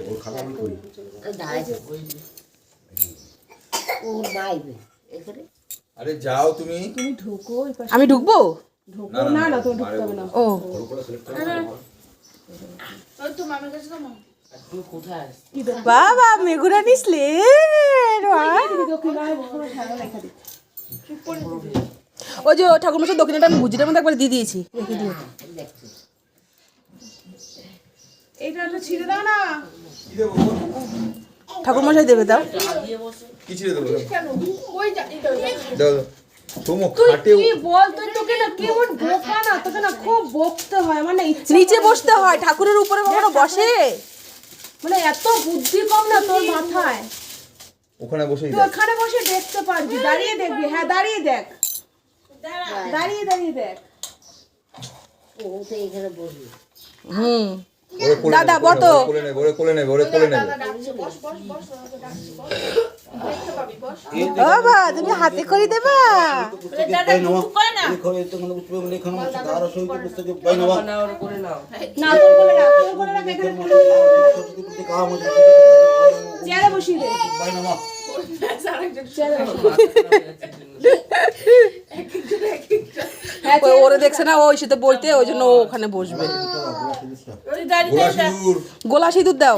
ওর খাতা আমি করি। ও আরে যাও তুমি। তুমি ঢোকো আমি ঢুকবো? ঢোকো না না তো ঢুকতে হবে না। ও। ওর বাবা হয় ওই যে ঠাকুর মশাই দক্ষিণাটা আমি ভুজিটার মধ্যে একবার দিয়ে দিয়েছি। রেখে দিও এইটা একটু ছিঁড়ে দাও না। কি দেবো ঠাকুর মশাই দেবে? দাও। কি ছিঁড়ে দেবো দাও দাও। তোমো তুই খাটেও কি বল তুই তোকে না কেমন বোকা না? তোকে না খুব বকতে হয় মানে নিচে বসতে হয় ঠাকুরের উপরে কখনো বসে? মানে এত বুদ্ধি কম না তোর মাথায়? ওখানে বসেই তুই ওখানে বসে দেখতে পারবি। দাঁড়িয়ে দেখবি। হ্যাঁ দাঁড়িয়ে দেখ। দাঁড়িয়ে দাঁড়িয়ে দেখ। ও তো এখানে বসবি। হুম। দাদা, নেবে, ওরে কোলে নেবে ওরে কোলে নেবে ওরে কোলে নেবে বাবা তুমি হাতে করে দেবা। না। ওর করে নাও। না হ্যাঁ ওই ওরে দেখছে না ওই সাথে বলতে ওই জন্য ওখানে বসবে। গোলা সিঁদুর দাও।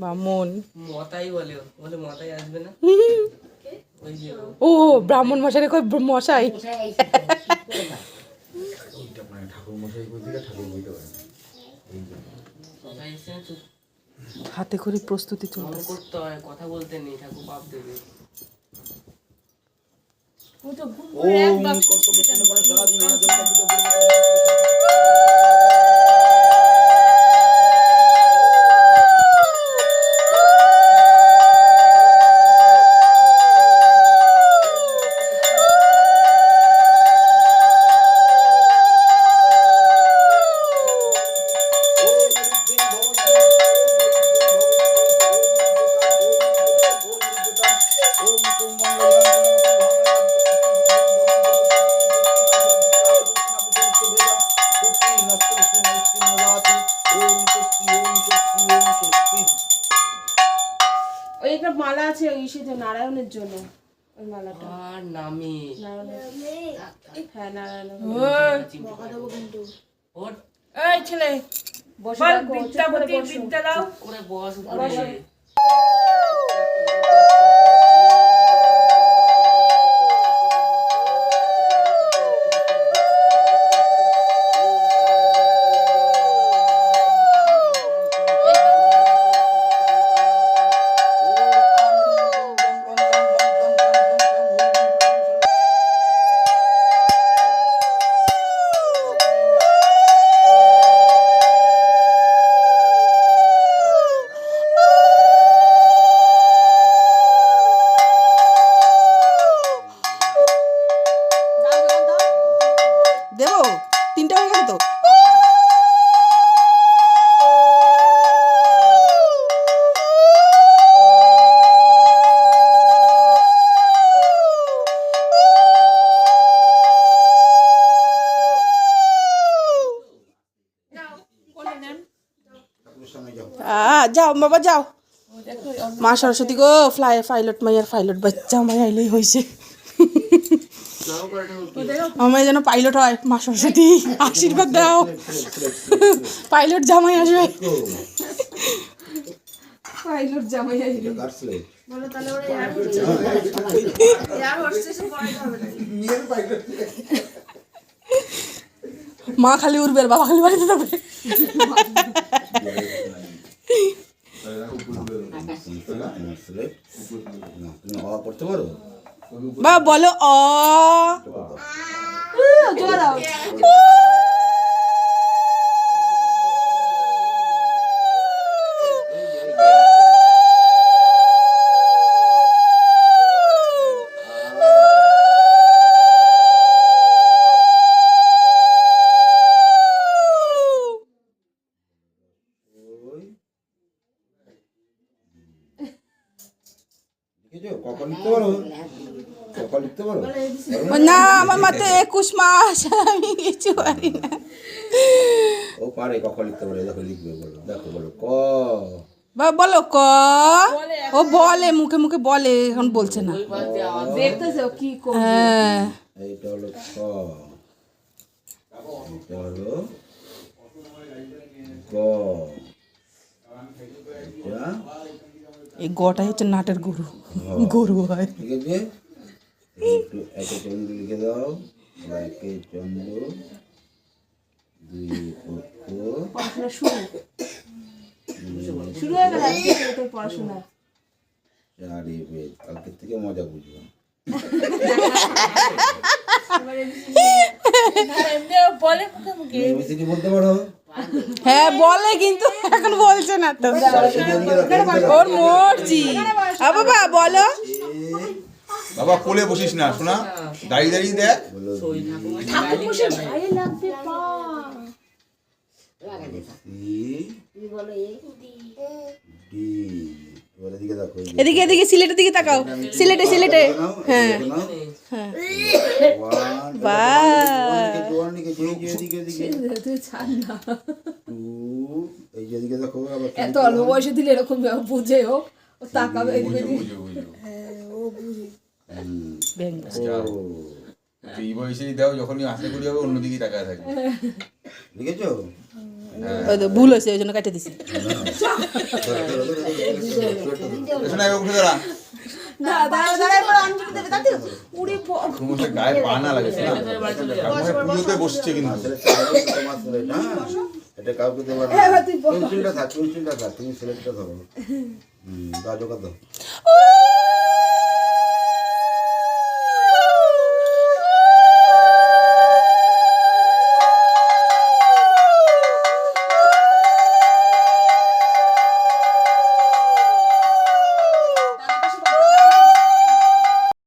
বামন। মতাই বলে ও। বলে মতাই আসবে না। ওই ও। ও ব্রাহ্মণ মশাই কই মশাই। মানে ঠাকুর মশাই বই দিলে ঠাকুর বইতে পারে না। তো ঘুম করে কাম চলতে করতে হয় কথা বলতে নেই ঠাকুর মালা যে নারায়ণের জন্য ওই মালাটা। আর নামে। হ্যাঁ এই ছেলে বসে বিদ্যাপতি বিদ্যা দাও। করে বস। যাও। বাবা যাও। মা সরস্বতী গো ফ্লাই পাইলট মাইয়ার পাইলট বাচ্চা মাই আইলেই হয়েছে। আমার যেন পাইলট হয় মা সরস্বতী আশীর্বাদ দাও। পাইলট জামাই আসবে। পাইলট জামাই আসবে। মা খালি উঠবে বাবা খালি বাড়িতে থাকবে। পড়তে পারো বা বলো অ। জোর দাও। না আমার মা আমার তো একুশ মাস আমি কিছু পারি না। ও পারে কখন লিখতে পারে দেখো লিখবে বলো। দেখো বলো ক? বা- বলো ক? ও বলে মুখে মুখে বলে এখন বলছে না। দেখতেছে কি হ্যাঁ। এইটা হলো ক এটা হলো গ। এই গটাই হচ্ছে নাটের গরু। গরু হয়। ঠিক আছে? একটু একে চন্দ্র লিখে দাও একে চন্দ্র দুই পক্ষ পড়াশোনা শুরু শুরু হয়ে গেল তোর পড়াশোনা চারি বেদ কালকে থেকে মজা বুঝব বলতে পারো হ্যাঁ বলে কিন্তু এখন বলছে না তো ওর মর্জি বাবা বলো বাবা কোলে বসিস না শোনা। দাঁড়িয়ে দাঁড়িয়ে দেখ। এদিকে। এদিকে এদিকে সিলেটের দিকে তাকাও। সিলেটে সিলেটে। হ্যাঁ। হ্যাঁ। এত অল্প বয়সে দিলে এরকম বুঝে ও ও তাকাবে এদিকে। এই বয়সেই দাও যখনই আসতে করি হবে অন্যদিকে তাকায় থাকবে। লিখেছো? ভুল হয়েছে ওই জন্য কেটে দিছি। বসছে কিন্তু। হ্যাঁ? এটা কাউকে বল। পেন্সিলটা থাক, পেন্সিলটা থাক, তুমি সিলেক্টটা ধরো হুম, দাও, জোগাড় দাও। ও!